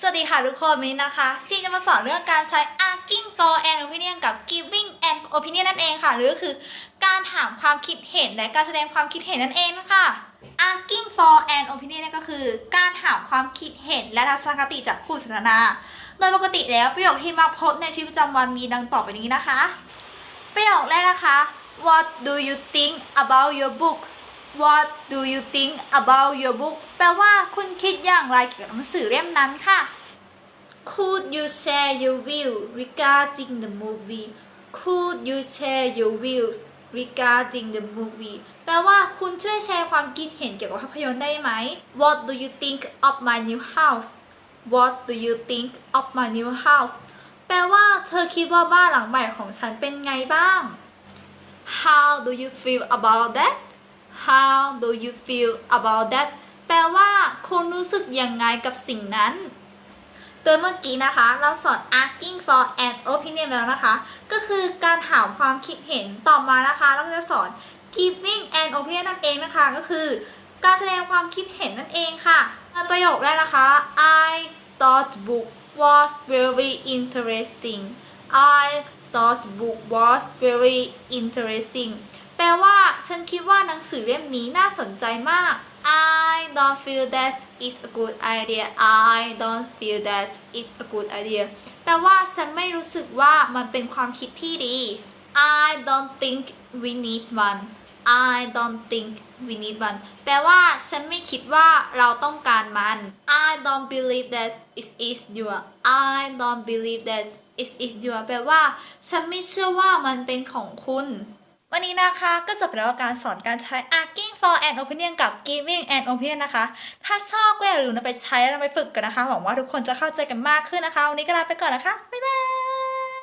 สวัสดีค่ะทุกคนวันนี้นะคะซีจะมาสอนเรื่องการใช้ asking for an opinion กับ giving an opinion นั่นเองค่ะ หรือคือการถามความคิดเห็นและการแสดงความคิดเห็นนั่นเองนะคะ asking for an opinion นี่ยก็คือ การถามความคิดเห็นและทัศนคติจากคู่สนทนา โดยปกติแล้วประโยคที่มักพบในชีวิตประจำวันมีดังต่อไปนี้นะคะ ประโยคแรกนะคะ What do you think about your book What do you think about your book แปลว่าคุณคิดอย่างไรเกี่ยวกับหนังสือเล่มนั้นค่ะ Could you share your view regarding the movie Could you share your views regarding the movie แปลว่าคุณช่วยแชร์ความคิดเห็นเกี่ยวกับภาพยนตร์ได้ไหม What do you think of my new house What do you think of my new house แปลว่าเธอคิดว่าบ้านหลังใหม่ของฉันเป็นไงบ้าง How do you feel about that How do you feel about that แปลว่าคุณรู้สึกยังไงกับสิ่งนั้นโดยเมื่อกี้นะคะ เราสอน asking for an opinion แล้วนะคะ ก็คือการถามความคิดเห็นต่อมานะคะเราก็จะสอน giving an opinion นั่นเองนะคะ ก็คือ การแสดงความคิดเห็นนั่นเองค่ะประโยคแรกนะคะ I thought book was very interesting I thought book was very interesting แปลว่า ฉันคิดว่าหนังสือเล่มนี้น่าสนใจมาก I don't feel that it's a good idea I don't feel that it's a good idea แปลว่าฉันไม่รู้สึกว่ามันเป็นความคิดที่ดี I don't think we need one I don't think we need one แปลว่าฉันไม่คิดว่าเราต้องการมัน I don't believe that it is your I don't believe that it is your แปลว่า ฉันไม่เชื่อว่ามันเป็นของคุณ วันนี้นะคะก็จบไปแล้วการสอนการใช้ asking for an opinion กับ giving an opinion นะคะ ถ้าชอบก็อย่าลืมนำไปใช้แล้วไปฝึกกันนะคะ หวังว่าทุกคนจะเข้าใจกันมากขึ้นนะคะ วันนี้ก็ลาไปก่อนนะคะ บ๊ายบาย